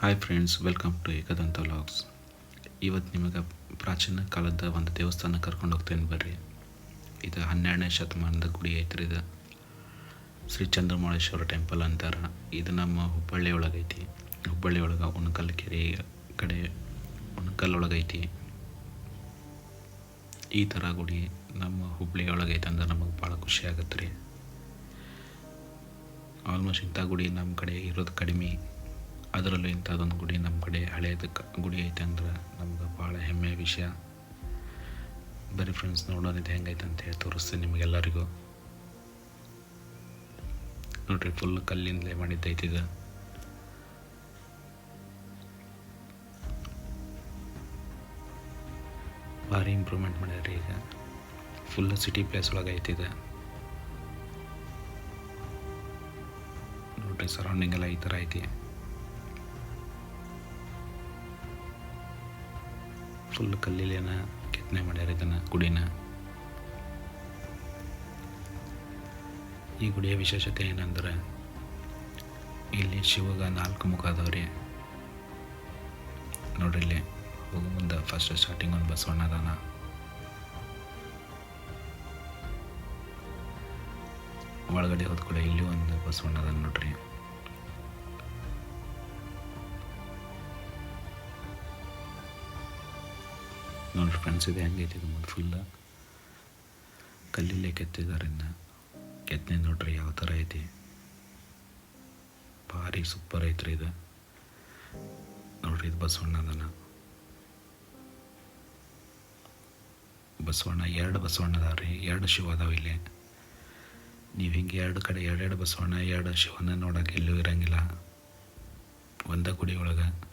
Hi friends welcome to Ekadanta vlogs ಇವತ್ತು ನಿಮಗೆ ಪ್ರಾಚೀನ ಕಾಲದ ಒಂದು ದೇವಸ್ಥಾನ ಕರ್ಕೊಂಡು ಹೋಗ್ತೇನೆ ಬರ್ರಿ. ಇದು ಹನ್ನೆರಡನೇ ಶತಮಾನದ ಗುಡಿ ಐತ್ರಿ ಇದು. ಶ್ರೀ ಚಂದ್ರಮೌಳೇಶ್ವರ ಟೆಂಪಲ್ ಅಂತಾರೆ. ಇದು ನಮ್ಮ ಹುಬ್ಬಳ್ಳಿ ಒಳಗೈತಿ ಹುಬ್ಬಳ್ಳಿ ಒಳಗೆ ಉಣಕಲ್ ಕೆರೆ ಕಡೆ ಉಣಕಲ್ ಒಳಗೈತಿ ಈ ಥರ ಗುಡಿ ನಮ್ಮ ಹುಬ್ಬಳ್ಳಿ ಒಳಗೈತೆ ಅಂದ್ರೆ ನಮಗೆ ಭಾಳ ಖುಷಿ ಆಗತ್ತೆ ರೀ ಆಲ್ಮೋಸ್ಟ್ ಇಂಥ ಗುಡಿ ನಮ್ಮ ಕಡೆ ಇರೋದು ಕಡಿಮೆ. ಅದರಲ್ಲೂ ಇಂಥದ್ದೊಂದು ಗುಡಿ ನಮ್ಮ ಕಡೆ ಹಳೆಯದ ಗುಡಿ ಐತೆ ಅಂದ್ರೆ ನಮ್ಗೆ ಭಾಳ ಹೆಮ್ಮೆಯ ವಿಷಯ. ಬರೀ ಫ್ರೆಂಡ್ಸ್ ನೋಡೋಣ ಇದು ಹೆಂಗೈತೆ ಅಂತ ಹೇಳಿ ತೋರಿಸ್ತೀನಿ ನಿಮಗೆಲ್ಲರಿಗೂ. ನೋಡ್ರಿ ಫುಲ್ ಕಲ್ಲಿಂದಲೇ ಮಾಡಿದ್ದೈತಿ ಇದು. ಭಾರಿ ಇಂಪ್ರೂವ್ಮೆಂಟ್ ಮಾಡ್ಯಾರ ಈಗ. ಫುಲ್ ಸಿಟಿ ಪ್ಲೇಸ್ ಒಳಗೆ ಐತಿದೆ ನೋಡ್ರಿ ಸರೌಂಡಿಂಗ್ ಎಲ್ಲ ಈ ಥರ ಐತಿ. ಫುಲ್ ಕಲ್ಲಿಲೇನ ಕೆತ್ತನೆ ಮಾಡ್ಯಾರ ಇದನ್ನು, ಗುಡಿನ. ಈ ಗುಡಿಯ ವಿಶೇಷತೆ ಏನಂದ್ರೆ, ಇಲ್ಲಿ ಶಿವಗ ನಾಲ್ಕು ಮುಖ ಅದಾವ್ರಿ. ನೋಡ್ರಿ ಇಲ್ಲಿ ಹೋಗೋ ಮುಂದೆ ಫಸ್ಟ್ ಸ್ಟಾರ್ಟಿಂಗ್ ಒಂದು ಬಸವಣ್ಣ ಅದಾನ. ಒಳಗಡೆ ಹೋದ ಕೂಡ ಇಲ್ಲಿ ಒಂದು ಬಸವಣ್ಣ ಅದಾನ ನೋಡ್ರಿ. ನೋಡಿ ಫ್ರೆಂಡ್ಸ್ ಇದೆ ಹೆಂಗೈತಿ? ಇದು ಮುಂದೆ ಫುಲ್ಲ ಕಲ್ಲಿಲ್ಲೇ ಕೆತ್ತಿದ್ದಾರೆ ಇನ್ನು. ಕೆತ್ತನೆ ನೋಡ್ರಿ, ಯಾವ ಥರ ಐತಿ? ಭಾರಿ ಸೂಪರ್ ಐತ್ರಿ ಇದು. ನೋಡ್ರಿ, ಇದು ಬಸವಣ್ಣ ಅದನ್ನು ಬಸವಣ್ಣ, ಎರಡು ಬಸವಣ್ಣ ರೀ. ಎರಡು ಶಿವ ಅದಾವ ಇಲ್ಲಿ. ನೀವು ಹಿಂಗೆ ಎರಡು ಕಡೆ, ಎರಡೆರಡು ಬಸವಣ್ಣ, ಎರಡು ಶಿವನ ನೋಡೋಕೆ ಎಲ್ಲೂ ಇರಂಗಿಲ್ಲ. ಒಂದ ಗುಡಿ ಒಳಗೆ.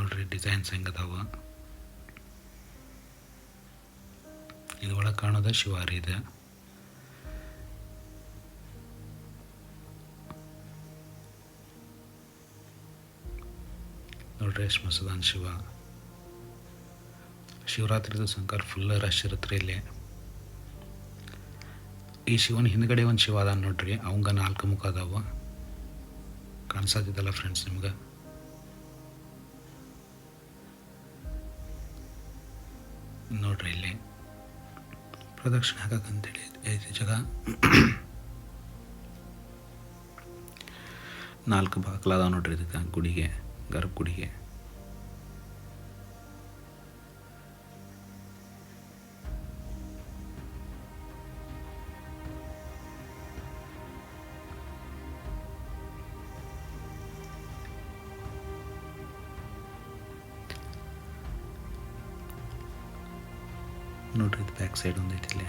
ನೋಡ್ರಿ ಡಿಸೈನ್ಸ್ ಹೆಂಗದಾವ? ಇದು ಒಳಗೆ ಕಾಣೋದ ಶಿವಾರಿ ಇದೆ. ನೋಡ್ರಿ ಎಷ್ಟು ಮಸದಾನ್ ಶಿವ. ಶಿವರಾತ್ರಿದು ಸಂಕಾರ ಫುಲ್ ರಶ್ ಇರುತ್ತೆ ಇಲ್ಲಿ. ಈ ಶಿವನ ಹಿಂದ್ಗಡೆ ಒಂದು ಶಿವ ಅದಾನ ನೋಡ್ರಿ, ಅವಂಗ ನಾಲ್ಕು ಮುಖ ಅದಾವ. ಕಾಣಿಸ್ತಿದ್ದಲ್ಲ ಫ್ರೆಂಡ್ಸ್ ನಿಮ್ಗೆ? ನೋಡ್ರಿ ಇಲ್ಲಿ. ಪ್ರದಕ್ಷಿಣೆ ಹಾಕಕ್ಕಂತೇಳಿ ಐದು ಜಾಗ. ನಾಲ್ಕು ಬಾಗ್ಲಾದ ನೋಡ್ರಿ ಇದಕ್ಕೆ ಗುಡಿಗೆ ಗರ್ಭ ಗುಡಿಗೆ ನೋಡ್ರಿ, ಇದು ಬ್ಯಾಕ್ ಸೈಡ್ ಒಂದು ಐತಿಲ್ಲ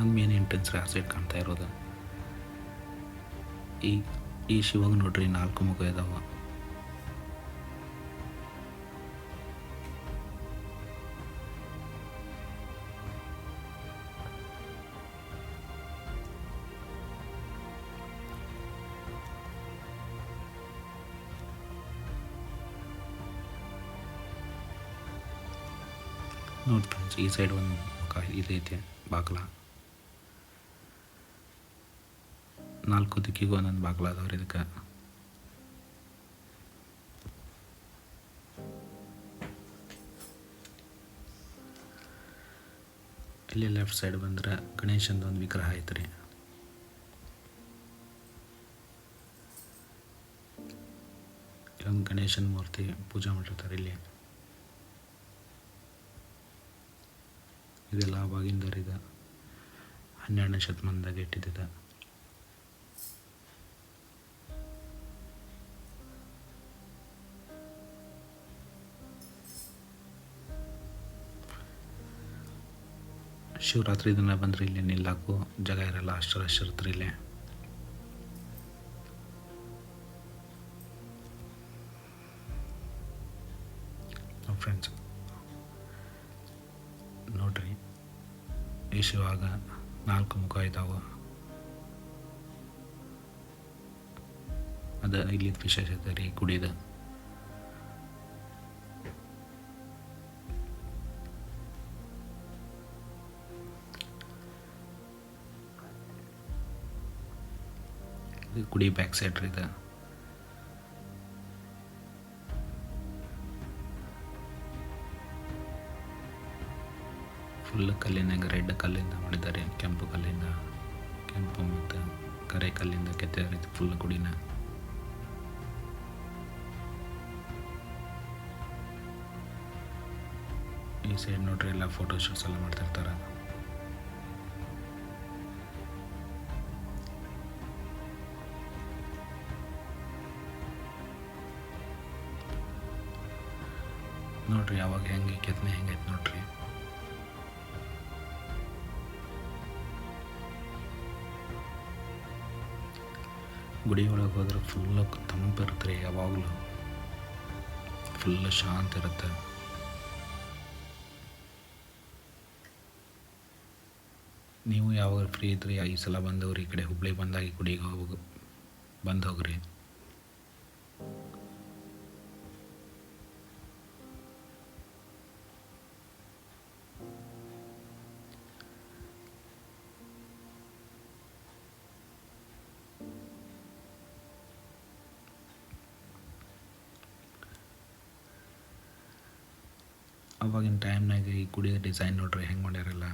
ಒಂದು ಮೇನ್ ಎಂಟ್ರೆನ್ಸ್ ಆ ಸೈಡ್ ಕಾಣ್ತಾ ಇರೋದು. ಈ ಈ ಶಿವಾಗ ನೋಡ್ರಿ, ನಾಲ್ಕು ಮುಖ ಇದಾವ. ನೋಡಿ ಫ್ರೆಂಡ್ಸ್, ಈ ಸೈಡ್ ಒಂದು ಇದೈತೆ, ಬಾಗ್ಲ. ನಾಲ್ಕು ದಿಕ್ಕಿಗೂ ಒಂದೊಂದು ಬಾಗ್ಲ ಅದಾವ್ರಿ ಇದಕ್ಕೆ. ಇಲ್ಲಿ ಲೆಫ್ಟ್ ಸೈಡ್ ಬಂದ್ರೆ ಗಣೇಶಂದು ಒಂದು ವಿಗ್ರಹ ಐತ್ರಿ. ಇಲ್ಲೊಂದು ಗಣೇಶನ ಮೂರ್ತಿ ಪೂಜೆ ಮಾಡಿರ್ತಾರೆ ಇಲ್ಲಿ. ಇದೆಲ್ಲ ಅವಾಗಿಂದವ್ರು ಇದು ಹನ್ನೆರಡನೇ ಶತಮಾನದಾಗ ಇಟ್ಟಿದ್ದ ಶಿವರಾತ್ರಿ ದಿನ ಬಂದರೆ ಇಲ್ಲಿ ನಿಲ್ಲಾಕು, ಜಾಗ ಇರಲ್ಲ ಅಷ್ಟು ರಶ್ ಇರ್ತಾರೆ ಇಲ್ಲಿ ಫ್ರೆಂಡ್ಸ್ ನೋಡ್ರಿ. ಯೇಸುವಾಗ ನಾಲ್ಕು ಮುಖ ಇದ್ದಾವೆ ಅದ ಇಲ್ಲಿ ವಿಶೇಷತೆ ರೀ ಕುಡಿದ ಕುಡಿ ಬ್ಯಾಕ್ ಸೈಡ್ ರೀ ಇದೆ. ಫುಲ್ ಕಲ್ಲಿನಾಗ ರೆಡ್ ಕಲ್ಲಿಂದ ಮಾಡಿದ್ದಾರೆ, ಕೆಂಪು ಕಲ್ಲಿಂದ, ಕೆಂಪು ಮತ್ತು ಕರೆ ಕಲ್ಲಿಂದ ಕೆತ್ತಿದ್ದಾರೆ ಫುಲ್ ಗುಡಿನ. ಈ ಸೈಡ್ ನೋಡ್ರಿ ಎಲ್ಲ ಫೋಟೋ ಶೂಟ್ಸ್ ಎಲ್ಲ ಮಾಡ್ತಿರ್ತಾರೆ. ನೋಡ್ರಿ ಯಾವಾಗ ಹೆಂಗೆ ಕೆತ್ತನೆ ಹೆಂಗೈತೆ ನೋಡ್ರಿ. ಗುಡಿ ಒಳಗೆ ಹೋದ್ರೆ ಫುಲ್ ತಂಪಿರುತ್ತೆ ರೀ, ಯಾವಾಗಲೂ. ಫುಲ್ ಶಾಂತ ಇರುತ್ತೆ. ನೀವು ಯಾವಾಗ ಫ್ರೀ ಇದ್ರಿ, ಈ ಸಲ ಬಂದವ್ರಿ ಈ ಕಡೆ ಹುಬ್ಳಿಗೆ ಬಂದಾಗಿ ಗುಡಿಗೆ ಹೋಗಿ ಬಂದು ಹೋಗ್ರಿ. ಅವಾಗಿನ ಟೈಮ್ನಾಗ ಈ ಗುಡಿಯ ಡಿಸೈನ್ ನೋಡ್ರಿ ಹೆಂಗೆ ಮಾಡ್ಯಾರಲ್ಲ.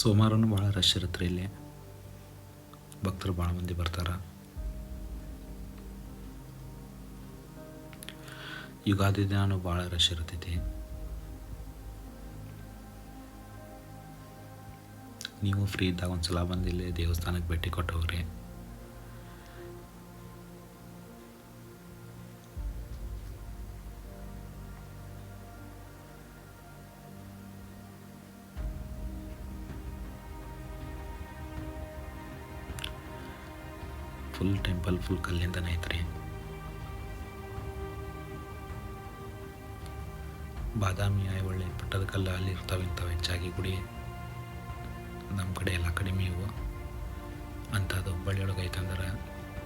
ಸೋಮವಾರನೂ ಭಾಳ ರಶ್ ಇರುತ್ತೆ ರೀ ಇಲ್ಲಿ. ಭಕ್ತರು ಭಾಳ ಮಂದಿ ಬರ್ತಾರೆ. ಯುಗಾದಿ ದಿನಾನು ಭಾಳ ರಶ್ ಇರ್ತೈತಿ. ನೀವು ಫ್ರೀ ಇದ್ದಾಗ ಒಂದು ಸಲ ಬಂದಿಲ್ಲಿ ದೇವಸ್ಥಾನಕ್ಕೆ ಭೇಟಿ ಕೊಟ್ಟು ಹೋಗ್ರಿ. ಫುಲ್ ಟೆಂಪಲ್ ಫುಲ್ ಕಲ್ಲಿಂದನೇ ಐತ್ರಿ ಬಾದಾಮಿ ಐಹೊಳ್ಳಿ ಪಟ್ಟದ ಕಲ್ಲು ಅಲ್ಲಿ ಇರ್ತಾವೆ ಇಂಥವು ಹೆಚ್ಚಾಗಿ ಗುಡಿ. ನಮ್ಮ ಕಡೆ ಎಲ್ಲ ಕಡಿಮೆ ಇವು. ಅಂಥದ್ದು ಹುಬ್ಬಳ್ಳಿ ಒಳಗೆ ಐತಂದ್ರೆ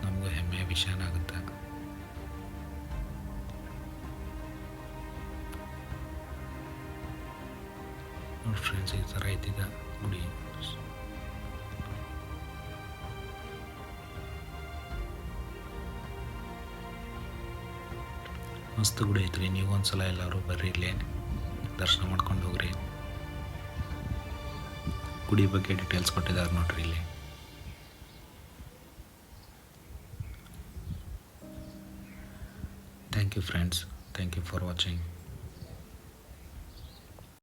ನಮಗೂ ಹೆಮ್ಮೆಯ ವಿಷಯನ ಆಗುತ್ತೆ. ನೋಡಿ ಫ್ರೆಂಡ್ಸ್ ಈ ಥರ ಐತಿದ ಗುಡಿ. ಮಸ್ತ್ ಗುಡಿ ಐತ್ರಿ. ನೀವು ಒಂದ್ಸಲ ಎಲ್ಲರೂ ಬರ್ರಿ ಇಲ್ಲಿ. ದರ್ಶನ ಮಾಡ್ಕೊಂಡು ಹೋಗ್ರಿ. ಗುಡಿ ಬಗ್ಗೆ ಡೀಟೇಲ್ಸ್ ಕೊಟ್ಟಿದ್ದಾರೆ ನೋಡ್ರಿ ಇಲ್ಲಿ. Thank you friends thank you for watching